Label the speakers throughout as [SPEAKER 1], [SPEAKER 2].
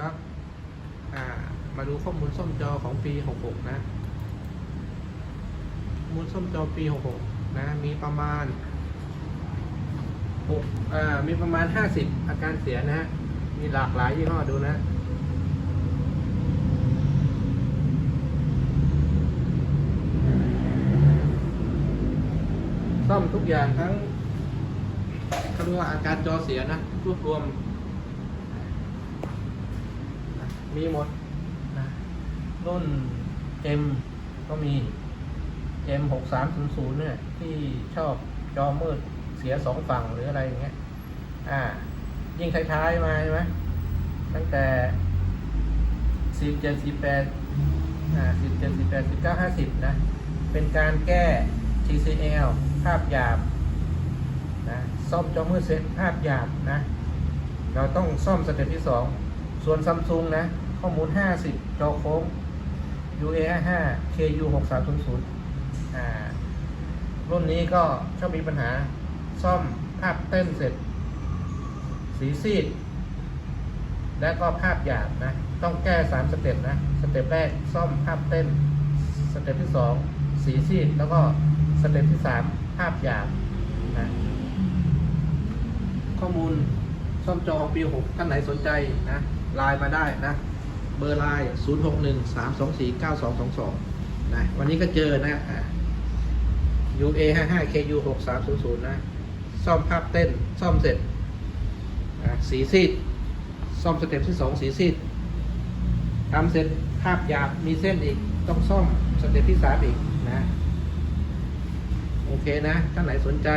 [SPEAKER 1] ครับมาดูข้อมูลส้มจอของปี 66 นะข้อมูลส้มจอปี 66 นะ มีประมาณ6อ่ามีประมาณ 50 อาการเสียนะฮะ มีหลากหลายยี่ห้อดูนะซ่อมทุกอย่างทั้งเขาเรียกว่าอาการจอเสียนะรวบรวม มีหมดนะรุ่นเอ็มก็มีเอ็มหกสามศูนย์ศูนย์เนี่ย ที่ชอบจอมืดเสียสองฝั่งหรืออะไรอย่างเงี้ย อ่า ยิ่งท้ายๆมาใช่ไหมตั้งแต่สิบเจ็ดสิบแปดอ่าสิบเจ็ดสิบแปดสิบเก้าห้าสิบนะ เป็นการแก้ TCL ภาพหยาบนะซ่อมจอมืดเซตภาพหยาบนะ เราต้องซ่อมสเต็ปที่2 ส่วนซัมซุงนะ ข้อมูล 50 จอโค้ง UA 5 KU 6 3 0 0อ่า รุ่นนี้ก็ชอบมีปัญหาซ่อมภาพเต้นเสร็จ สีซีด และก็ภาพหยาบนะ ต้องแก้ 3 สเต็ปนะ สเต็ปแรกซ่อมภาพเต้น สเต็ปที่ 2 สีซีด แล้วก็สเต็ปที่ 3 ภาพหยาบนะข้อมูล ซ่อมจอของปี6ท่านไหนสนใจนะไลน์มาได้นะเบอร์ไลน์0 6 1 3 2 4 9 2 2 2นะวันนี้ก็เจอนะอะ UA 5 5 KU 6 3 0 0นย์ศูนย์นะ ซ่อมภาพเต้น ซ่อมเสร็จสีซีด ซ่อมสเต็ปที่2สีซีดทำเสร็จภาพหยาบมีเส้นอีก ต้องซ่อมสเต็ปที่3อีกนะ โอเคนะ ท่านไหนสนใจ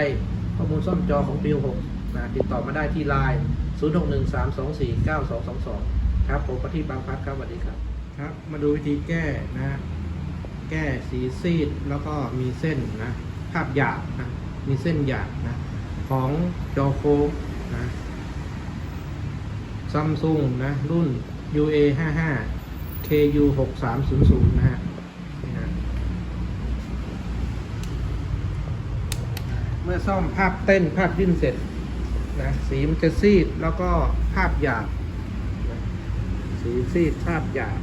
[SPEAKER 1] ข้อมูลซ่อมจอของปี6 นะติดต่อมาได้ที่ไลน์0613249222 ครับ ผมประทีปบางพัดครับสวัสดีครับ ครับ มาดูวิธีแก้นะ แก้สีซีดแล้วก็มีเส้นนะ ภาพหยาบนะ มีเส้นหยาบนะ ของจอโค้งนะซัมซุงนะ รุ่น UA 55 KU 6300นะฮะนี่นะเมื่อซ่อมภาพเต้นภาพยื่นเสร็จ นะสีมันจะซีดแล้วก็ภาพหยาบนะสีซีดภาพหยาบ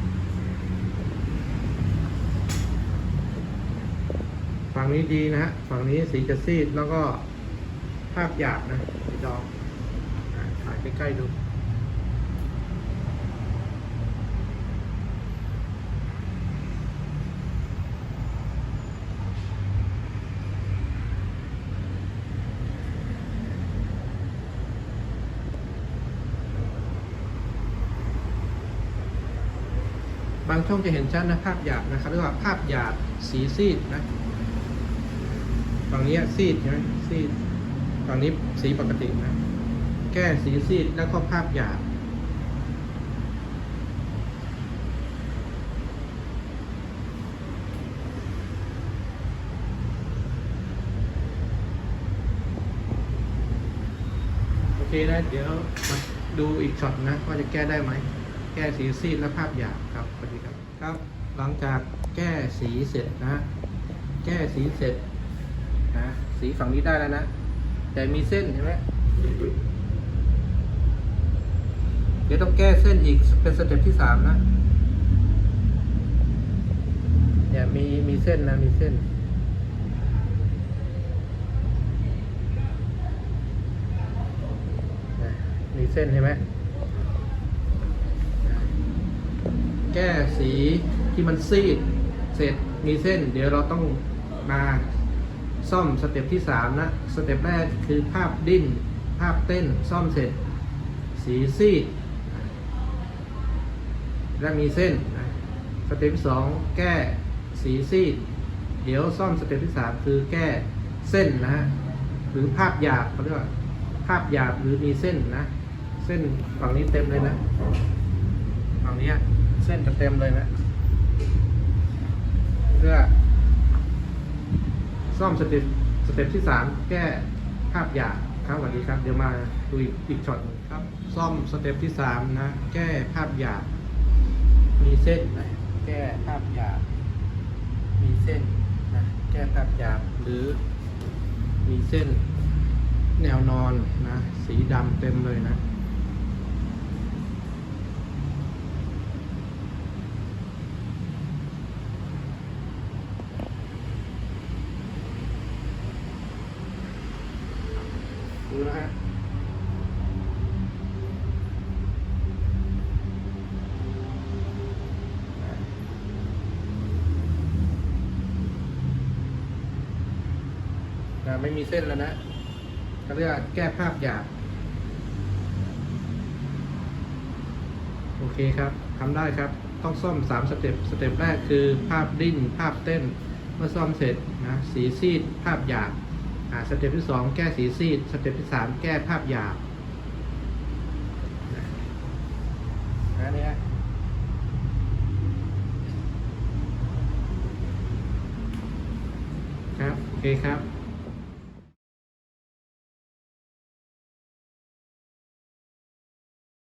[SPEAKER 1] ฝั่งนี้ดีนะฮะฝั่งนี้สีจะซีดแล้วก็ภาพหยาบนะสีดองถ่ายใกล้ๆดู บางช่องจะเห็นชัดนะภาพหยาบนะครับเรียกว่าภาพหยาบสีซีดนะฝั่งนี้ซีดใช่ไหมซีดฝั่งนี้สีปกตินะ แก้สีซีดแล้วก็ภาพหยาบโอเคนะเดี๋ยวมาดูอีกช็อตนะว่าจะแก้ได้ไหม ก้สีซีดและภาพหยาบครับสวัสดีครับครับ หลังจากแก้สีเสร็จนะ แก้สีเสร็จนะสีฝั่งนี้ได้แล้วนะ แต่มีเส้นเห็นไหมเดี๋ยวต้องแก้เส้นอีกเป็นสเต็ปที่สามนะเนี่ยมีมีเส้นนะมีเส้นมีเส้นเห็นไหม แก้สีที่มันซีด เสร็จมีเส้น เดี๋ยวเราต้องมาซ่อมสเต็ปที่สามนะ สเต็ปแรกคือภาพดิ้น ภาพเต้น ซ่อมเสร็จ สีซีด และมีเส้น สเต็ปที่สองแก้สีซีด เดี๋ยวซ่อมสเต็ปที่สามคือแก้เส้นนะฮะ หรือภาพหยาบเขาเรียกว่า ภาพหยาบหรือมีเส้นนะ เส้นฝั่งนี้เต็มเลยนะ ฝั่งนี้ เส้นจะเต็มเลยนะเพื่อซ่อมสเต็ปสเต็ปที่สามแก้ภาพหยาบครับสวัสดีครับ เดี๋ยวมาดูอีกอีกช็อตหนึ่งครับ ซ่อมสเต็ปที่สามนะ แก้ภาพหยาบมีเส้นนะแก้ภาพหยาบมีเส้นนะแก้ภาพหยาบหรือ มีเส้นแนวนอนนะ สีดำเต็มเลยนะ นะฮะไม่มีเส้นแล้วนะเขาเรียกแก้ภาพหยาบ โอเคครับทำได้ครับ ต้องซ่อม 3 สเต็ป สเต็ปแรกคือภาพดิ้น ภาพเต้น เมื่อซ่อมเสร็จนะ สีซีด ภาพหยาบ สเต็ปที่สองแก้สีซีดสเต็ปที่สามแก้ภาพหยาบนะอันนี้ฮะครับ โอเคครับ